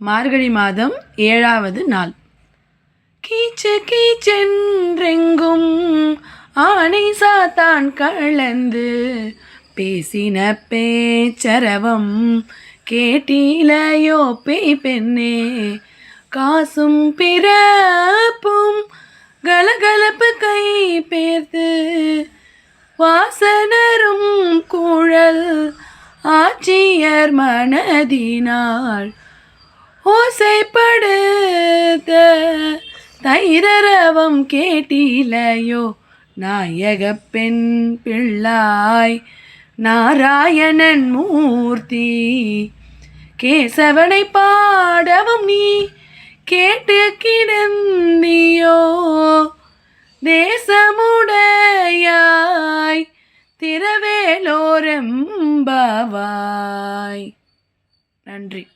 மார்கழி மாதம் ஏழாவது நாள். கீச்சு கீச்சென்றெங்கும் ஆனை சாத்தான் கலந்து பேசின பேச்சரவம் கேட்டிலையோ பேய் பெண்ணே காசும் பிறப்பும் கலகலப்பு கை பேர்த்து வாசனரும் குழல் ஆட்சியர் மனதினாள் ஓசைப்படுத்த. தைரரவம் கேட்டிலையோ? நாயக பெண் பிள்ளாய். நாராயணன் மூர்த்தி. கேசவனை பாடவும் நீ கேட்டு கிடந்தியோ? தேசமுடையாய். திரவேலோரெம்பவாய் நன்றி.